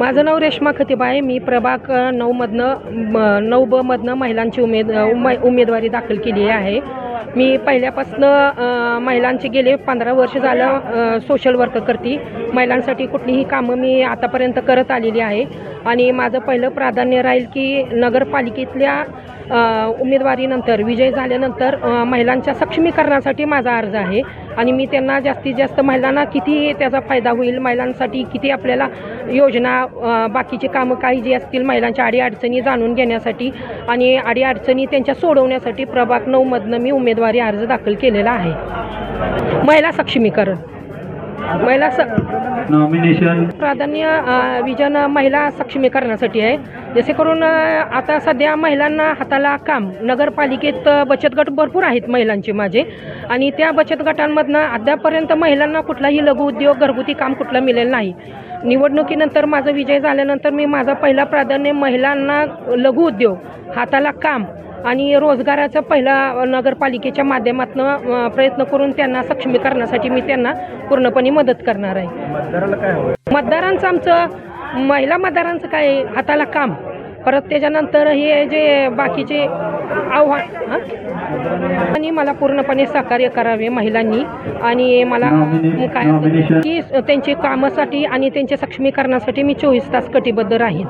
माझं नाव रेश्मा खतिबा आहे मी प्रभाग नऊमधनं म- नऊ ब मधनं महिलांची उमेद उमे उमेदवारी दाखल केली आहे. मी पहिल्यापासनं महिलांचे गेले पंधरा वर्ष झालं सोशल वर्क करते. महिलांसाठी कुठलीही कामं मी आतापर्यंत करत आलेली आहे. आणि माझं पहिलं प्राधान्य राहील की नगरपालिकेतल्या उमेदवारीनंतर विजय झाल्यानंतर महिलांच्या सक्षमीकरणासाठी माझा अर्ज आहे. आणि मी त्यांना जास्तीत जास्त महिलांना किती त्याचा फायदा होईल महिलांसाठी किती आपल्याला योजना बाकीचे कामं काही जी असतील महिलांच्या अडीअडचणी जाणून घेण्यासाठी आणि अडीअडचणी त्यांच्या सोडवण्यासाठी प्रभाग नऊमधनं मी उमेदवारी अर्ज दाखल केलेला आहे. महिला सक्षमीकरण. महिला स नॉमिनेशन प्राधान्य विजन महिला सक्षमीकरणासाठी आहे. जसे करून आता सध्या महिलांना हाताला काम नगरपालिकेत बचत गट भरपूर आहेत महिलांचे माझे. आणि त्या बचत गटांमधनं अद्यापर्यंत महिलांना कुठलाही लघु उद्योग घरगुती काम कुठलं मिळेल नाही. निवडणुकीनंतर माझा विजय झाल्यानंतर मी माझा पहिला प्राधान्य महिलांना लघु उद्योग हाताला काम आणि रोजगाराचा पहिला नगरपालिकेच्या माध्यमातून प्रयत्न करून त्यांना सक्षमीकरणासाठी मी त्यांना पूर्णपणे मदत करणार आहे. मतदारांचं आमचं महिला मतदारांचं काय हाताला काम. परत त्याच्यानंतर हे जे बाकीचे आव्हान? आणि मला पूर्णपणे सहकार्य करावे महिलांनी. आणि मला काय की त्यांची कामासाठी आणि त्यांच्या सक्षमीकरणासाठी मी चोवीस तास कटिबद्ध राहीन.